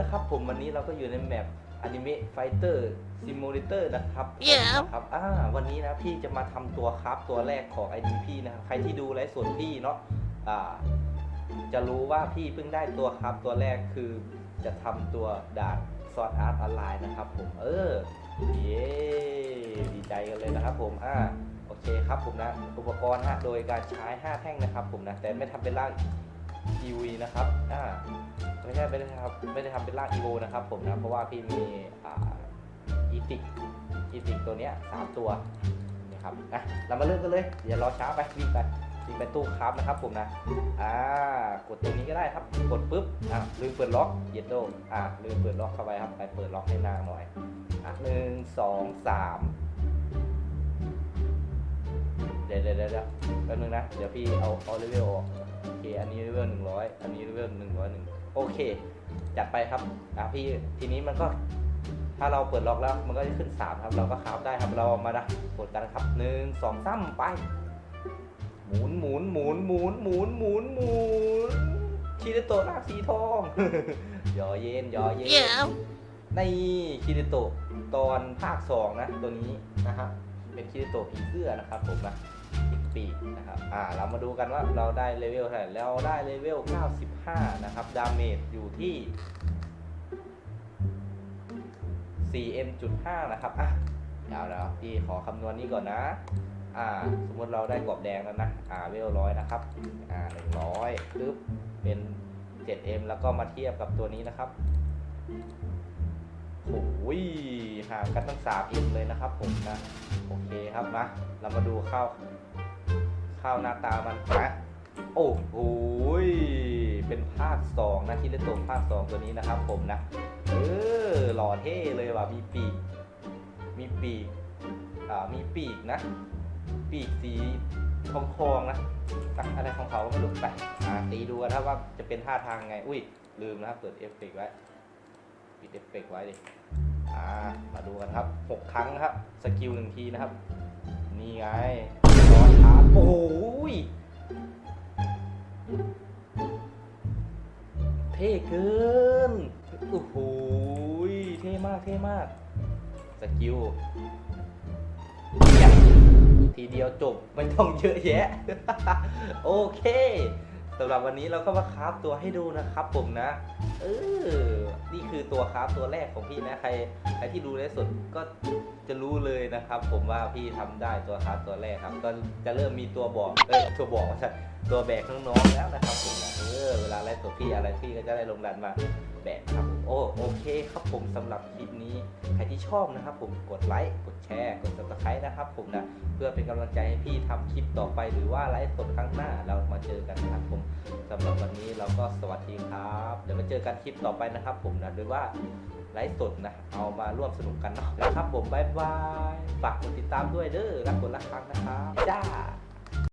ก็อยู่ในแมปอนิเมะไฟเตอร์ซิมูเลเตอร์นะครับ Yeah นะครับอ่าวันนี้นะพี่จะมาทำตัวครับตัวแรกของ IDP นะครับใครที่ดูไลฟ์สดพี่เนาะอ่าจะรู้ว่าพี่เพิ่งได้ตัวครับตัวแรกคือจะทำตัวดาดซอสอาร์ตออนไลน์นะครับผมเออเย้ดีใจกันเลยนะครับผมอ่าโอเคครับผมนะอุปกรณ์ฮะโดยการใช้ 5 แท่งนะครับผมนะแต่ไม่ทำเป็นร่าง EV นะครับอ่า ไม่ใช่ไม่ได้ทำไม่ได้ทำเป็นร่าง EVO นะครับผมนะเพราะว่าพี่มีอีติกอีติกตัวเนี้ยสามตัวนี่ครับอะเรามาเริ่มกันเลยอย่ารอช้าไปวิ่งไปวิ่งไปตู้ครับนะครับผมนะอ่ากดตรงนี้ก็ได้ครับกดปุ๊บอะลืมเปิดล็อกเย็ดโดอะลืมเปิดล็อกเข้าไปครับไปเปิดล็อกให้นางหน่อยอะหนึ่งสองสามเดี๋ยวเดี๋ยวเดี๋ยวเดี๋ยวแป๊บนึงนะ เดี๋ยวพี่เอาเอาเลเวลออก อเคอันนี้เลเวลหนึ่งร้อยอันนี้เลเวลหนึ่งร้อยหนึ่งโอเค จัดไปครับอะพี่ทีนี้มันก็ ถ้าเราเปิดล็อกแล้วมันก็จะขึ้นสามครับ เราก็คราฟได้ครับเรามานะกดกันครับหนึ่งสองสามไป หมุนหมุนหมุนหมุนหมุนหมุนหมุนคิริโตะหน้าสีทองยอเย็นยอเย็น Yeah. ในคิริโตะตอนภาคสองนะตัวนี้นะครับเป็นคิริโตะผีเสื้อนะครับผมนะอีก ปีนะครับอ่าเรามาดูกันว่าเราได้เลเวลเท่าไหร่เราได้เลเวล 95 นะครับ ดาเมจอยู่ที่ 4m.5 นะครับอะเดี๋ยวเดี๋ยวพี่ขอคำนวณนี้ก่อนนะ อ่า สมมติเราได้กรอบแดงแล้วนะ อ่า เวลร้อยนะครับ อ่าหนึ่งร้อยปึ๊บ เป็น 7m แล้วก็มาเทียบกับตัวนี้นะครับโอ้ยห่างกันตั้ง 3m เลยนะครับผมนะ โอเคครับมา เรามาดูเข้า ข้าวหน้าตามันนะโอ้โหเป็นภาคสองนะที่เล่นตัวภาคสองตัวนี้นะครับ ผมนะ เออหล่อเท่เลยว่ะมีปีก มีปีก อ่า มีปีกนะ ปีกสีทองทองนะอะไรของเขาก็ไม่รู้ไปอ่าตีดูกันครับว่าจะเป็นท่าทางไง อุ้ย ลืมนะครับ เปิดเอฟเฟกไว้ ปิดเอฟเฟกไว้ดิ อ่า มาดูกันครับหกครั้งครับ สกิลหนึ่งทีนะครับ นี่ไงร้อยชาร์จโอ้ยเท่เกินโอ้โหเท่มากเท่มาก สกิลทีเดียวจบไม่ต้องเยอะแยะ โอเคสำหรับวันนี้เราก็มาคราฟตัวให้ดูนะครับผมนะเออนี่คือตัวคราฟตัวแรกของพี่นะใครใครที่ดูไลฟ์สดก็ จะรู้เลยนะครับ ผมว่าพี่ทำได้ตัวคราตัวแรกครับ ก็จะเริ่มมีตัวบอกเอ้ยตัวบอกใช่ตัวแบกน้องๆแล้วนะครับผมเออเวลาไลฟ์สดพี่อะไรพี่ก็จะได้ลงดันมาแบกครับผมโอ้โอเคครับผมสำหรับคลิปนี้ใครที่ชอบนะครับ ผมกดไลค์กดแชร์กด subscribe นะครับ ผมนะเพื่อเป็นกำลังใจให้พี่ทำคลิปต่อไป หรือว่าไลฟ์สดครั้งหน้าเรามาเจอกันนะครับผมสำหรับวันนี้เราก็สวัสดีครับเดี๋ยวมาเจอกันคลิปต่อไปนะครับ ผมนะหรือว่า ไลฟ์สดนะ เอามาร่วมสนุกกันเนาะนะครับผมบายบาย ฝากกดติดตามด้วยเด้อรักกดรักครั้งนะครับจ้า